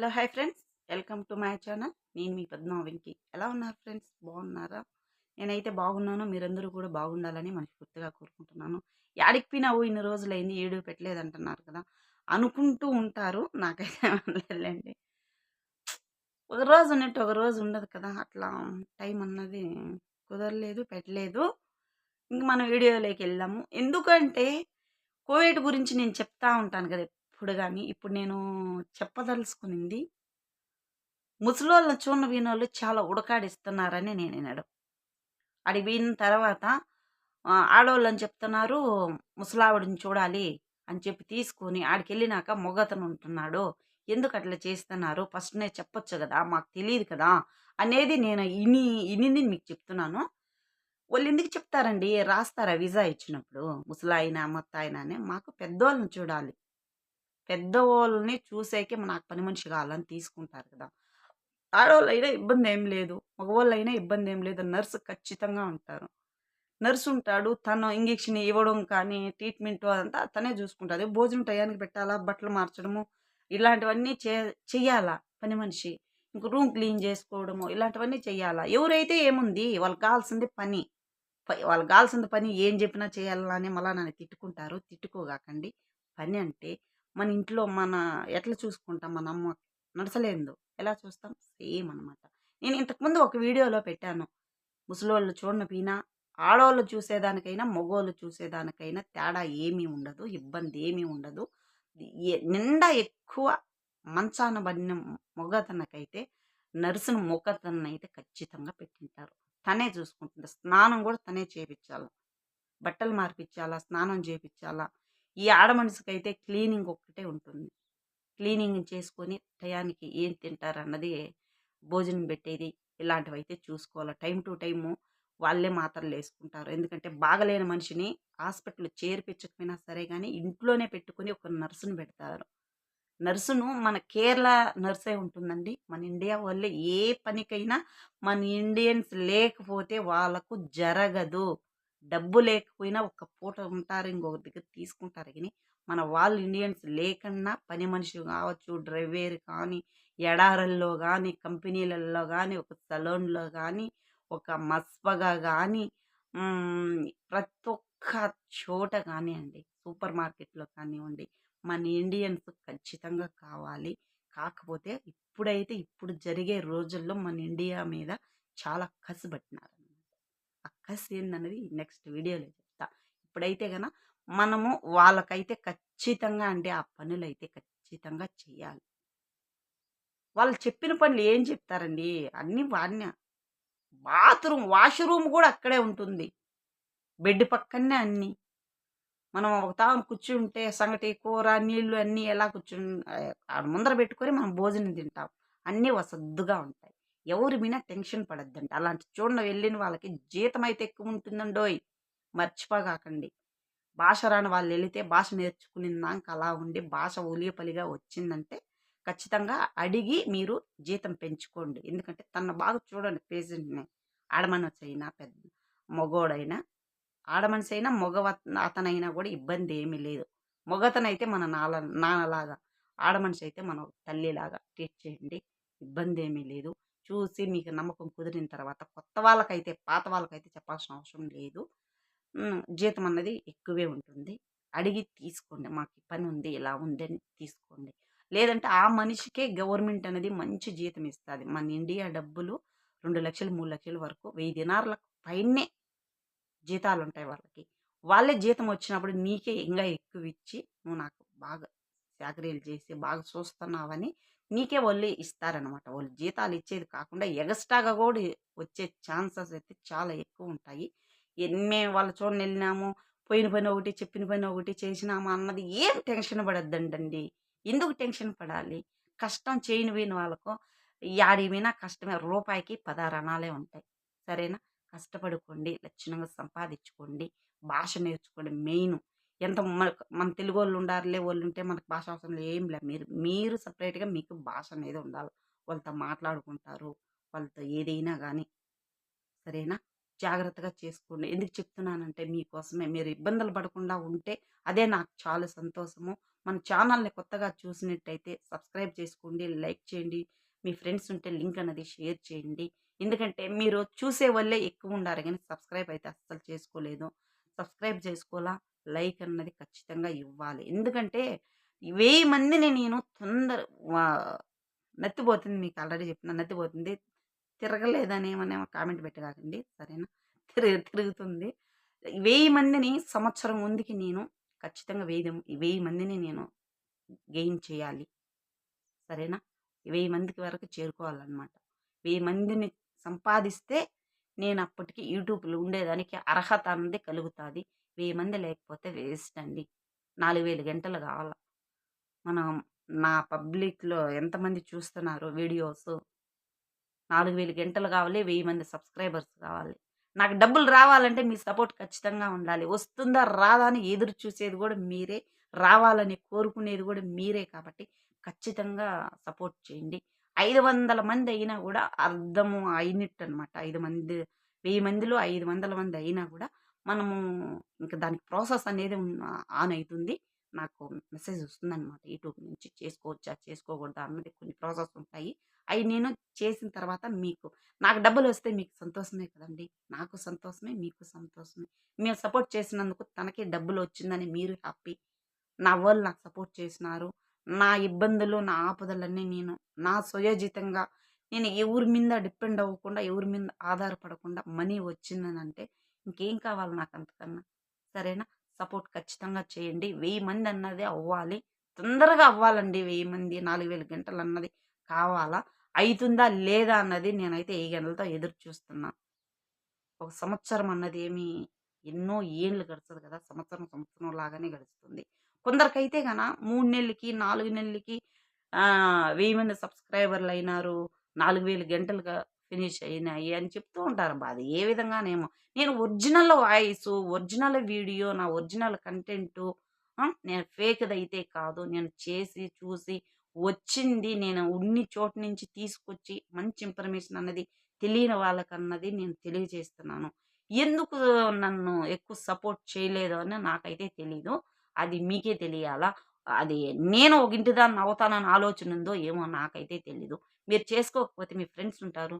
Hello hi friends. Welcome to my channel. నేను మీ పద్మా వెంకి. ఎలా ఉన్నారు ఫ్రెండ్స్? బాగున్నారా? నేనైతే బాగున్నాను. మీరందరూ కూడా బాగుండాలని మనస్ఫూర్తిగా కోరుకుంటున్నాను. యాడికి పోయినా ఓ ఇన్ని రోజులైంది ఏడు పెట్టలేదు అంటున్నారు కదా. అనుకుంటూ ఉంటారు. నాకైతే లేదండి ఒక రోజు ఉన్నట్టు ఒక రోజు ఉండదు కదా. అట్లా టైం అన్నది కుదరలేదు పెట్టలేదు. ఇంక మనం వీడియోలోకి వెళ్దాము. ఎందుకంటే కోవిడ్ గురించి నేను చెప్తా ఉంటాను కదా ఇప్పుడు కానీ ఇప్పుడు నేను చెప్పదలుచుకునింది ముసలోళ్ళని చూన్న వీణోళ్ళు చాలా ఉడకాడిస్తున్నారని నేను వినడం. అడిగి విన్న తర్వాత ఆడవాళ్ళని చెప్తున్నారు ముసలావిడిని చూడాలి అని చెప్పి తీసుకొని ఆడికి వెళ్ళినాక మొగతను ఉంటున్నాడు. ఎందుకు అట్లా చేస్తున్నారు? ఫస్ట్ నేను చెప్పొచ్చు కదా మాకు తెలియదు కదా అనేది నేను ఇని ఇనింది మీకు చెప్తున్నాను. వాళ్ళు ఎందుకు చెప్తారండి? రాస్తారా వీసా ఇచ్చినప్పుడు? ముసలాయన మొత్తాయన అని. మాకు పెద్దోళ్ళని చూడాలి. పెద్దవాళ్ళని చూసేకే నాకు పని మనిషి కావాలని తీసుకుంటారు కదా. ఆడవాళ్ళు అయినా ఇబ్బంది ఏం లేదు. మగవాళ్ళు అయినా ఇబ్బంది ఏం లేదు. నర్సు ఖచ్చితంగా ఉంటారు. నర్సు ఉంటాడు. తను ఇంజెక్షన్ ఇవ్వడం కానీ ట్రీట్మెంట్ అదంతా తనే చూసుకుంటుంది భోజనం టయానికి పెట్టాలా? బట్టలు మార్చడము ఇలాంటివన్నీ చే చెయ్యాలా పని మనిషి? ఇంక రూమ్ క్లీన్ చేసుకోవడము ఇలాంటివన్నీ చెయ్యాలా? ఎవరైతే ఏముంది? వాళ్ళకి కావాల్సింది పని. వాళ్ళకి కావాల్సింది పని ఏం చెప్పినా చేయాలని మళ్ళీ నన్ను తిట్టుకుంటారు. తిట్టుకోగాకండి. పని అంటే మన ఇంట్లో మన ఎట్లా చూసుకుంటాం? మన అమ్మ నడసలేదు ఎలా చూస్తాం? సేమ్ అనమాట నేను ఇంతకుముందు ఒక వీడియోలో పెట్టాను. ముసలోళ్ళు చూడని పీనా ఆడవాళ్ళు చూసేదానికైనా మగవాళ్ళు చూసేదానికైనా తేడా ఏమీ ఉండదు ఇబ్బంది ఏమీ ఉండదు. నిండా ఎక్కువ మంచాన పడిన మొగతనకైతే నర్సును మొగతనైతే ఖచ్చితంగా పెట్టింటారు. తనే చూసుకుంటుంది. స్నానం కూడా తనే చేపించాలి. బట్టలు మార్పించాలా? స్నానం చేపించాలా? ఈ ఆడ క్లీనింగ్ ఒక్కటే ఉంటుంది. క్లీనింగ్ చేసుకొని టయానికి ఏం తింటారన్నది భోజనం పెట్టేది ఇలాంటివి అయితే చూసుకోవాలి. టైం టు టైము వాళ్ళే మాత్రలు వేసుకుంటారు. ఎందుకంటే బాగలేని మనిషిని హాస్పిటల్ చేర్పించకపోయినా సరే కానీ ఇంట్లోనే పెట్టుకొని ఒక నర్సును పెడతారు. నర్సును మన కేరళ నర్సే ఉంటుందండి. మన ఇండియా వాళ్ళే ఏ పనికైనా మన ఇండియన్స్ లేకపోతే వాళ్ళకు జరగదు. డబ్బు లేకపోయినా ఒక పూట ఉంటారు ఇంకొక దగ్గర తీసుకుంటారు. కానీ మన వాళ్ళు ఇండియన్స్ లేకన్నా పని మనిషి కావచ్చు డ్రైవర్ కానీ ఎడారల్లో కానీ కంపెనీలలో కానీ ఒక సలూన్లో కానీ ఒక మస్పగా కానీ ప్రతి ఒక్క చోట కానివ్వండి సూపర్ మార్కెట్లో కానివ్వండి మన ఇండియన్స్ ఖచ్చితంగా కావాలి. కాకపోతే ఇప్పుడైతే ఇప్పుడు జరిగే రోజుల్లో మన ఇండియా మీద చాలా కసిపెట్టినారు కసి ఏందన్నది నెక్స్ట్ వీడియోలో చెప్తా. ఇప్పుడైతే గన మనము వాళ్ళకైతే ఖచ్చితంగా అంటే ఆ పనులు అయితే ఖచ్చితంగా చేయాలి వాళ్ళు చెప్పిన పనులు ఏం చెప్తారండి? అన్నీ వాణ్య బాత్రూమ్ వాష్రూమ్ కూడా అక్కడే ఉంటుంది. బెడ్ పక్కనే అన్నీ. మనం ఒక తాను కూర్చుంటే సంగటి కూర నీళ్ళు అన్నీ ఎలా కూర్చుని ఆడ ముందర పెట్టుకొని మనం భోజనం తింటాం. అన్నీ వసద్దుగా ఉంటాయి. ఎవరి మీద టెన్షన్ పడద్దండి. అలాంటి చూడన వెళ్ళిన వాళ్ళకి జీతం అయితే ఎక్కువ ఉంటుందండోయ్. మర్చిపోగాకండి. భాష రాని వాళ్ళు వెళితే భాష నేర్చుకునేదాక అలా ఉండి భాష ఒలియపలిగా వచ్చిందంటే ఖచ్చితంగా అడిగి మీరు జీతం పెంచుకోండి. ఎందుకంటే తన బాగా చూడండి పేషెంట్ని. ఆడమనసు అయినా పెద్ద మగోడైనా ఆడమనిషి అయినా మగ అతనైనా కూడా ఇబ్బంది ఏమీ లేదు. మగతనైతే మన నాల నాన్నలాగా ఆడమనిషి అయితే మన తల్లిలాగా ట్రీట్ చేయండి. ఇబ్బంది ఏమీ లేదు. చూసి మీకు నమ్మకం కుదిరిన తర్వాత కొత్త వాళ్ళకైతే పాత వాళ్ళకైతే చెప్పాల్సిన అవసరం లేదు. జీతం అన్నది ఎక్కువే ఉంటుంది. అడిగి తీసుకోండి మాకు పని ఉంది ఇలా ఉంది అని తీసుకోండి. లేదంటే ఆ మనిషికే గవర్నమెంట్ అనేది మంచి జీతం ఇస్తుంది. మన ఇండియా డబ్బులు రెండు లక్షలు మూడు లక్షల వరకు వెయ్యి దినార్లకు పైనే జీతాలు ఉంటాయి వాళ్ళకి. వాళ్ళే జీతం వచ్చినప్పుడు నీకే ఇంకా ఎక్కువ ఇచ్చి నువ్వు నాకు బాగా చాకరీలు చేసి బాగా చూస్తున్నావని నీకే వాళ్ళు ఇస్తారనమాట. వాళ్ళు జీతాలు ఇచ్చేది కాకుండా ఎగస్ట్రాగా కూడా వచ్చే ఛాన్సెస్ అయితే చాలా ఎక్కువ ఉంటాయి. మేము వాళ్ళ చూడని వెళ్ళినాము పోయిన పని ఒకటి చెప్పిన పని ఒకటి చేసినాము అన్నది ఏం టెన్షన్ పడద్దండి ఎందుకు టెన్షన్ పడాలి? కష్టం చేయని పోయిన వాళ్ళకు యాడి పోయినా కష్టమే రూపాయికి పదహారు అనాలే ఉంటాయి. సరేనా? కష్టపడుకోండి లక్షణంగా సంపాదించుకోండి భాష నేర్చుకోండి మెయిన్. ఎంత మన మన తెలుగు వాళ్ళు ఉండాలే వాళ్ళు ఉంటే మనకు భాష అవసరం లేదు. ఏం లేదు మీరు మీరు సపరేట్గా మీకు భాష అనేది ఉండాలి. వాళ్ళతో మాట్లాడుకుంటారు. వాళ్ళతో ఏదైనా కానీ సరేనా? జాగ్రత్తగా చేసుకోండి. ఎందుకు చెప్తున్నానంటే మీకోసమే. మీరు ఇబ్బందులు పడకుండా ఉంటే అదే నాకు చాలా సంతోషము. మన ఛానల్ని కొత్తగా చూసినట్టయితే సబ్స్క్రైబ్ చేసుకోండి లైక్ చేయండి. మీ ఫ్రెండ్స్ ఉంటే లింక్ అనేది షేర్ చేయండి. ఎందుకంటే మీరు చూసే వాళ్ళే ఎక్కువ ఉండారు కానీ సబ్స్క్రైబ్ అయితే అస్సలు చేసుకోలేదు. సబ్స్క్రైబ్ చేసుకోవాలా? లైక్ అన్నది ఖచ్చితంగా ఇవ్వాలి. ఎందుకంటే వెయ్యి మందిని నేను తొందర నత్తిపోతుంది మీకు ఆల్రెడీ చెప్పిన నత్తిపోతుంది. తిరగలేదని ఏమన్నా కామెంట్ పెట్టగాకండి. సరేనా? తిరుగు తిరుగుతుంది. వెయ్యి మందిని సంవత్సరం ముందుకి నేను ఖచ్చితంగా వెయ్యి వెయ్యి మందిని నేను గెయిన్ చేయాలి. సరేనా? వెయ్యి మందికి వరకు చేరుకోవాలన్నమాట. వెయ్యి మందిని సంపాదిస్తే నేను అప్పటికి యూట్యూబ్లో ఉండేదానికి అర్హత అన్నది కలుగుతుంది. వెయ్యి మంది లేకపోతే వేస్ట్ అండి. నాలుగు వేలు గంటలు కావాలి. మనం నా పబ్లిక్లో ఎంతమంది చూస్తున్నారు వీడియోస్? నాలుగు వేలు గంటలు కావాలి వెయ్యి మంది సబ్స్క్రైబర్స్ కావాలి. నాకు డబ్బులు రావాలంటే మీ సపోర్ట్ ఖచ్చితంగా ఉండాలి. వస్తుందా రాదా అని ఎదురు చూసేది కూడా మీరే. రావాలని కోరుకునేది కూడా మీరే కాబట్టి ఖచ్చితంగా సపోర్ట్ చేయండి. ఐదు వందల మంది అయినా కూడా అర్థము అయినట్టు అనమాట ఐదు మంది వెయ్యి మందిలో ఐదు వందల మంది అయినా కూడా మనము ఇంకా దానికి ప్రాసెస్ అనేది ఆన్ అవుతుంది నాకు మెసేజ్ వస్తుందన్నమాట. యూట్యూబ్ నుంచి చేసుకోవచ్చా చేసుకోకూడదా అన్నది కొన్ని ప్రాసెస్ ఉంటాయి. అవి నేను చేసిన తర్వాత మీకు నాకు డబ్బులు వస్తే మీకు సంతోషమే కదండి. నాకు సంతోషమే మీకు సంతోషమే. మీరు సపోర్ట్ చేసినందుకు తనకి డబ్బులు వచ్చిందని మీరు హ్యాపీ. నా వాళ్ళు నాకు సపోర్ట్ చేసినారు. నా ఇబ్బందులు నా ఆపదలన్నీ నేను నా స్వయోజితంగా నేను ఎవరి మీద డిపెండ్ అవ్వకుండా ఎవరి మీద ఆధారపడకుండా మనీ వచ్చిందని అంటే ఇంకేం కావాలి నాకు అంతకన్నా సరేనా? సపోర్ట్ ఖచ్చితంగా చేయండి. వెయ్యి మంది అన్నది అవ్వాలి. తొందరగా అవ్వాలండి వెయ్యి మంది నాలుగు వేల గంటలు అన్నది కావాలా? అవుతుందా లేదా అన్నది నేనైతే ఏ గంటలతో ఎదురు చూస్తున్నా. ఒక సంవత్సరం అన్నది ఏమి ఎన్నో ఏళ్ళు గడుస్తుంది కదా! సంవత్సరం సంవత్సరం లాగానే గడుస్తుంది. కొందరికైతే గన మూడు నెలలకి నాలుగు నెలలకి వెయ్యి మంది సబ్స్క్రైబర్లు అయినారు నాలుగు వేలు గంటలుగా ఫినిష్ అయినాయి అని చెప్తూ ఉంటారు. అది ఏ విధంగానేమో. నేను ఒరిజినల్ వాయిస్ ఒరిజినల్ వీడియో నా ఒరిజినల్ కంటెంట్ నేను ఫేక్ది అయితే కాదు. నేను చేసి చూసి వచ్చింది నేను ఉన్ని చోటు నుంచి తీసుకొచ్చి మంచి ఇన్ఫర్మేషన్ అన్నది తెలియని వాళ్ళకన్నది నేను తెలియజేస్తున్నాను. ఎందుకు నన్ను ఎక్కువ సపోర్ట్ చేయలేదు అని నాకైతే తెలీదు. అది మీకే తెలియాలా? అది నేను ఒక ఇంటి దాన్ని అవుతానని ఆలోచన ఉందో ఏమో నాకైతే తెలీదు. మీరు చేసుకోకపోతే మీ ఫ్రెండ్స్ ఉంటారు.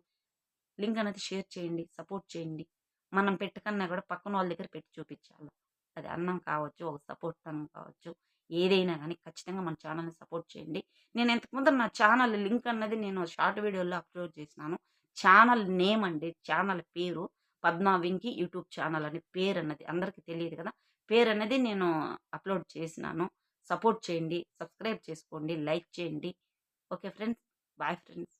లింక్ అనేది షేర్ చేయండి సపోర్ట్ చేయండి. మనం పెట్టకన్నా కూడా పక్కన వాళ్ళ దగ్గర పెట్టి చూపించాలి. అది అన్నం కావచ్చు ఒక సపోర్ట్ అన్నం కావచ్చు ఏదైనా కానీ ఖచ్చితంగా మన ఛానల్ని సపోర్ట్ చేయండి. నేను ఇంతకుముందు నా ఛానల్ లింక్ అన్నది నేను షార్ట్ వీడియోలో అప్లోడ్ చేసినాను. ఛానల్ నేమ్ అండి ఛానల్ పేరు పద్మావింకి యూట్యూబ్ ఛానల్ అని పేరు అన్నది అందరికీ తెలియదు కదా. పేరు అన్నది నేను అప్లోడ్ చేసినాను. సపోర్ట్ చేయండి సబ్స్క్రైబ్ చేసుకోండి లైక్ చేయండి. Okay friends bye friends.